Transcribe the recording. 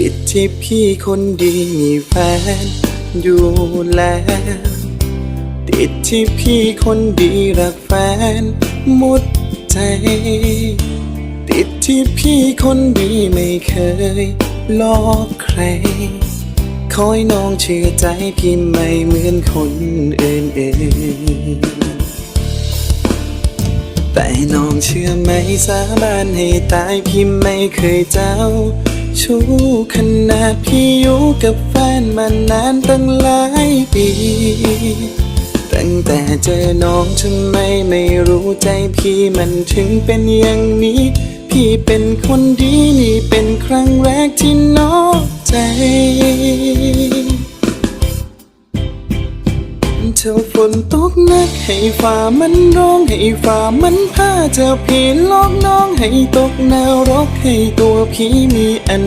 ติดที่พี่คนดีมีแฟนอยู่แล้ว ติดที่พี่คนดีรักแฟนหมดใจ ติดที่พี่คนดีไม่เคยหลอกใคร คอยน้องเชื่อใจพี่ไม่เหมือนคนอื่นเอื่นๆแต่น้องเชื่อไหมสาบานให้ตายพี่ไม่เคยเจ้า ชู้ขนาดพี่อยู่กับแฟนมานานตั้งหลายปี ตั้งแต่เจอน้องทำไมไม่รู้ใจพี่มันถึงเป็นอย่างนี้ พี่เป็นคนดีนี่เป็นครั้งแรกที่นอกใจเธอฝนตกนักให้ฟ้ามันร้องให้ฟ้ามันพาเธอพี่ลอกน้องให้ตกนรกให้ตัวพี่มีอัน